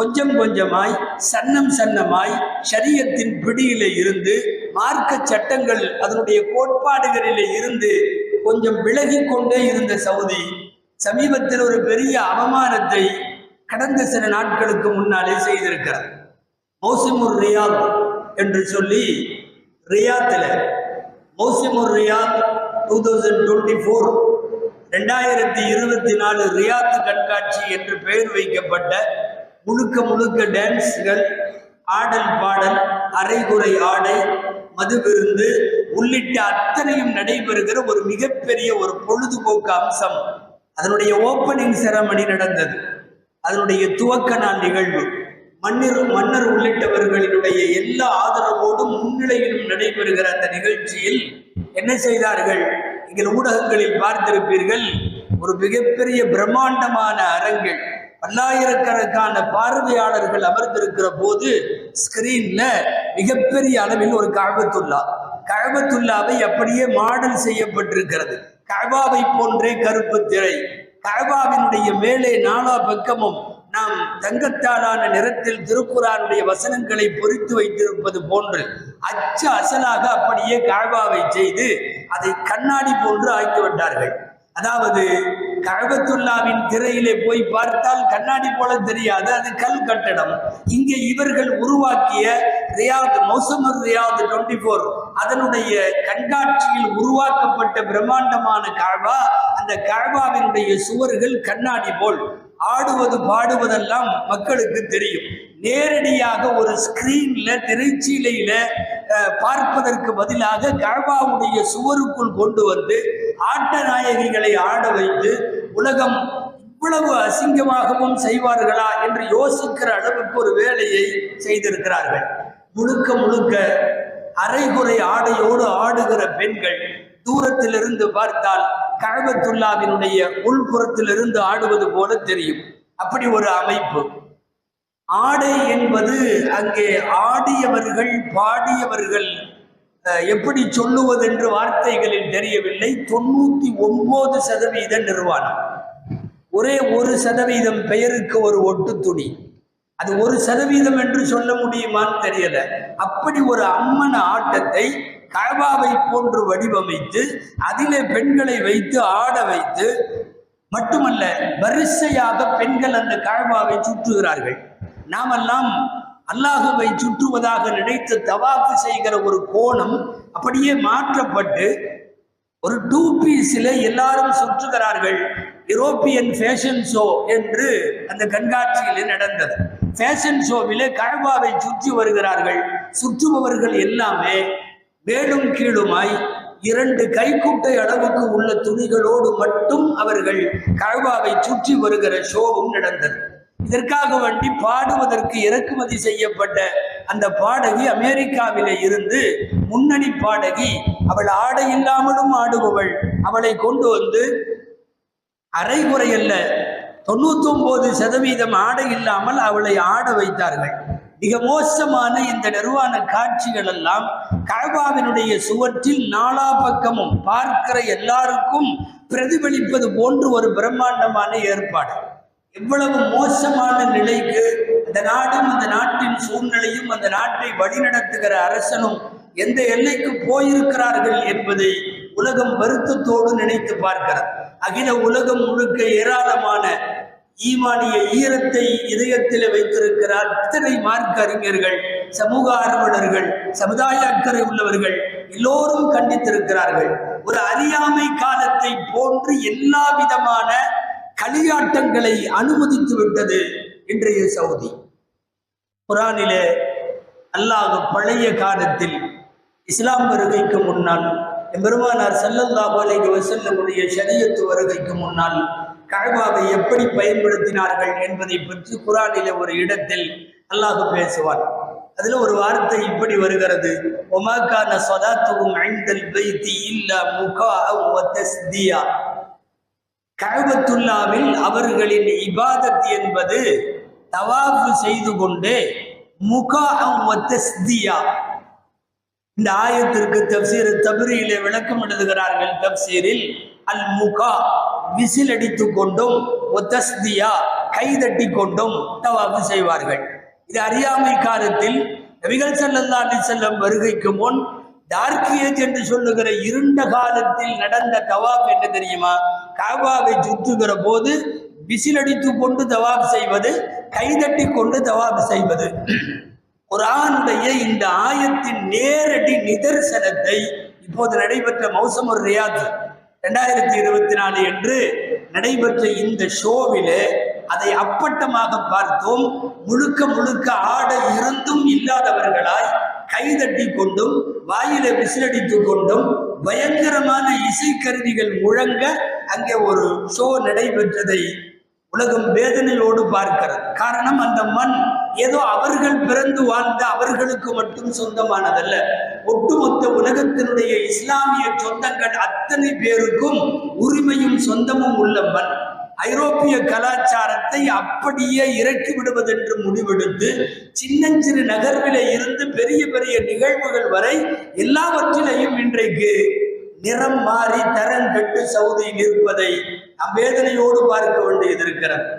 கொஞ்சம் கொஞ்சமாய் சன்னம் சன்னமாய் சரியத்தின் பிடியில இருந்து மார்க்க சட்டங்கள் அதனுடைய கோட்பாடுகளிலே இருந்து கொஞ்சம் விலகி கொண்டே இருந்த சவுதி சமீபத்தில் ஒரு பெரிய அவமானத்தை கடந்த சில நாட்களுக்கு முன்னாலே செய்திருக்கிறார். மௌசிமுர் ரியாத் என்று சொல்லி ரியாத்தில் மௌசிமுர் Riyadh two thousand twenty four ரெண்டாயிரத்தி இருபத்தி நாலு ரியாத் கண்காட்சி என்று பெயர் வைக்கப்பட்ட முழுக்க முழுக்க டான்ஸ்கள் ஆடல் பாடல் அரைகுறை ஆடை மது விருந்து உள்ளிட்ட அத்தனையும் நடைபெறுகிற ஒரு மிகப்பெரிய ஒரு பொழுதுபோக்கு அம்சம். அதனுடைய ஓப்பனிங் செரமணி நடந்தது. அதனுடைய துவக்க நாள் நிகழ்வு. மன்னர் மன்னர் உள்ளிட்டவர்களினுடைய எல்லா ஆதரவோடும் முன்னிலையிலும் நடைபெறுகிற அந்த நிகழ்ச்சியில் என்ன செய்தார்கள்? நீங்கள் ஊடகங்களில் பார்த்திருப்பீர்கள் ஒரு மிகப்பெரிய பிரம்மாண்டமான அரங்கில் பல்லாயிரக்கணக்கான பார்வையாளர்கள் அமர்ந்திருக்கிற போது ஸ்கிரீன்ல மிகப்பெரிய அளவில் ஒரு கழகத்துள்ளா கழகத்துள்ளாவை அப்படியே மாடல் செய்யப்பட்டிருக்கிறது. கழபாவை போன்றே கருப்பு திரை. கழபாவினுடைய மேலே நாலா பக்கமும் நாம் தங்கத்தாலான நிறத்தில் திருக்குறானுடைய வசனங்களை பொறித்து வைத்திருப்பது போன்று அச்சு அசலாக அப்படியே கழபாவை செய்து அதை கண்ணாடி போன்று ஆக்கிவிட்டார்கள். அதாவது கழகத்துல்லாவின் திரையிலே போய் பார்த்தால் கண்ணாடி போல தெரியாது அது கல் கட்டடம். இங்கே இவர்கள் உருவாக்கிய ரியாத் மௌசமர் ரியாத் டுவெண்ட்டி ஃபோர். அதனுடைய கண்காட்சியில் உருவாக்கப்பட்ட பிரம்மாண்டமான கழபா அந்த கழபாவினுடைய சுவர்கள் கண்ணாடி போல். ஆடுவது பாடுவதெல்லாம் மக்களுக்கு தெரியும். நேரடியாக ஒரு ஸ்கிரீன்ல திரைச்சீலையில பார்ப்பதற்கு பதிலாக கழ்வாவுடைய சுவருக்குள் கொண்டு வந்து ஆட்ட நாயகிகளை ஆட வைத்து உலகம் இவ்வளவு அசிங்கமாகவும் செய்வார்களா என்று யோசிக்கிற அளவுக்கு ஒரு வேலையை செய்திருக்கிறார்கள். முழுக்க முழுக்க அரைகுறை ஆடையோடு ஆடுகிற பெண்கள் தூரத்திலிருந்து பார்த்தால் கழபத்துல்லாவினுடைய உள்புறத்திலிருந்து ஆடுவது போல தெரியும். அப்படி ஒரு அமைப்பு. ஆடை என்பது அங்கே ஆடியவர்கள் பாடியவர்கள் எப்படி சொல்லுவது என்று வார்த்தைகளில் தெரியவில்லை. தொண்ணூத்தி ஒன்பது சதவீத நிர்வாணம். ஒரே ஒரு சதவீதம் பெயருக்கு ஒரு ஒட்டு துணி. அது ஒரு சதவீதம் என்று சொல்ல முடியுமான்னு தெரியல. அப்படி ஒரு அம்மன் ஆட்டத்தை கழபாவை போன்று வடிவமைத்து அதிலே பெண்களை வைத்து ஆட வைத்து மட்டுமல்ல வரிசையாக பெண்கள் அந்த கழபாவை சுற்றுகிறார்கள். நாமெல்லாம் அல்லாஹுவை சுற்றுவதாக நினைத்து தவாப்பு செய்கிற ஒரு கோணம் அப்படியே மாற்றப்பட்டு ஒரு டூ பீஸில் எல்லாரும் சுற்றுகிறார்கள். யூரோப்பியன் ஃபேஷன் ஷோ என்று அந்த கண்காட்சியிலே நடந்தது. ஃபேஷன் ஷோவிலே கழுவாவை சுற்றி வருகிறார்கள். சுற்றுபவர்கள் எல்லாமே மேலும் கீழுமாய் இரண்டு கைக்குட்டை அளவுக்கு உள்ள துணிகளோடு மட்டும் அவர்கள் கழுவாவை சுற்றி வருகிற ஷோவும் நடந்தது. இதற்காக வேண்டி பாடுவதற்கு இறக்குமதி செய்யப்பட்ட அந்த பாடகி அமெரிக்காவிலே இருந்து முன்னணி பாடகி. அவள் ஆடை இல்லாமலும் ஆடுபவள். அவளை கொண்டு வந்து அரை அல்ல தொண்ணூத்தொன்பது சதவீதம் ஆடை இல்லாமல் அவளை ஆட வைத்தார்கள். மிக மோசமான இந்த நிர்வாண காட்சிகள் எல்லாம் கழபாவினுடைய சுவற்றில் நாலா பக்கமும் பார்க்கிற எல்லாருக்கும் பிரதிபலிப்பது போன்று ஒரு பிரம்மாண்டமான ஏற்பாடு. எவ்வளவு மோசமான நிலைக்கு அந்த நாடும் அந்த நாட்டின் சூழ்நிலையும் அந்த நாட்டை வழிநடத்துகிற அரசனும் எந்த எல்லைக்கு போயிருக்கிறார்கள் என்பதை உலகம் வருத்தத்தோடு நினைத்து பார்க்கிறது. அகில உலகம் முழுக்க ஏராளமான ஈமானிய ஈரத்தை இதயத்தில் வைத்திருக்கிறார். இத்தனை மார்க்க அறிஞர்கள் சமூக ஆர்வலர்கள் சமுதாய அக்கறை உள்ளவர்கள் எல்லோரும் கண்டித்திருக்கிறார்கள். ஒரு அறியாமை காலத்தை போன்று எல்லா விதமான களியாட்டங்களை அனுமதித்து விட்டது இன்றைய சவுதி. குரானிலே அல்லாஹ் பழைய காலத்தில் இஸ்லாம் வருகைக்கு முன்னால் பெருமானார் ஸல்லல்லாஹு அலைஹி வஸல்லமுடைய ஷரியத்து வருகைக்கு முன்னால் கஅபாவை எப்படி பயன்படுத்தினார்கள் என்பதை பற்றி குரானில ஒரு இடத்தில் அல்லாஹ் பேசுவார் அதுல ஒரு வார்த்தை இப்படி வருகிறது. ஒமாக்கான சொதாத்துவும் ஐந்தல் வைத்தி இல்லா முகா வ தஸ்தியா. கஅபத்துல்லாவில் அவர்களின் இபாதத் என்பது தவாஃபு செய்து கொண்டு முகா வ இந்த ஆயத்திற்கு தப்சீர் தப்ரீலே விளக்கம் எழுதுகிறார்கள் தப்சீரில் அல் முகா விசில் அடித்து கொண்டும் ஒத்தஸ்தியா கைதட்டி கொண்டும் தவாஃபு செய்வார்கள். இது அறியாமை காலத்தில் நபிகள் ஸல்லல்லாஹு செல்லம் வருகைக்கு முன் டார்க் ஏஜ் என்று சொல்லுகிற இருண்ட காலத்தில் நடந்த தவாப் என்ன தெரியுமா? காபாவை சுற்றுகிற போது விசிலடித்து கொண்டு தவாப் செய்வது கைதட்டி கொண்டு தவாப் செய்வது. குரானுடைய இந்த ஆயத்தின் நேரடி நிதர்சனத்தை இப்போது நடைபெற்ற மௌசம் ஒரு ரியாது ரெண்டாயிரத்தி இருபத்தி நாலு என்று நடைபெற்ற இந்த ஷோவிலே அதை அப்பட்டமாக பார்த்தோம். முழுக்க முழுக்க ஆட இருந்தும் இல்லாதவர்களாய் கைதட்டி கொண்டும் வாயில விசிலடித்து கொண்டும் பயங்கரமான இசைக்கருவிகள் முழங்க அங்கே ஒரு ஷோ நடைபெற்றதை உலகம் வேதனையோடு பார்க்கிறது. காரணம் அந்த மண் ஏதோ அவர்கள் பிறந்து வாழ்ந்த அவர்களுக்கு மட்டும் சொந்தமானதல்ல. ஒட்டுமொத்த உலகத்தினுடைய இஸ்லாமிய சொந்தங்கள் அத்தனை பேருக்கும் உரிமையும் சொந்தமும் உள்ள மண். ஐரோப்பிய கலாச்சாரத்தை அப்படியே இறக்கி விடுவதென்று முடிவெடுத்து சின்னஞ்சிறு நகர்விலே இருந்து பெரிய பெரிய நிகழ்வுகள் வரை எல்லாவற்றிலையும் இன்றைக்கு நிறம் மாறி தரம் கெட்டு சவுதியில் இருப்பதை நாம் வேதனையோடு பார்க்க வேண்டியது இருக்கிறது.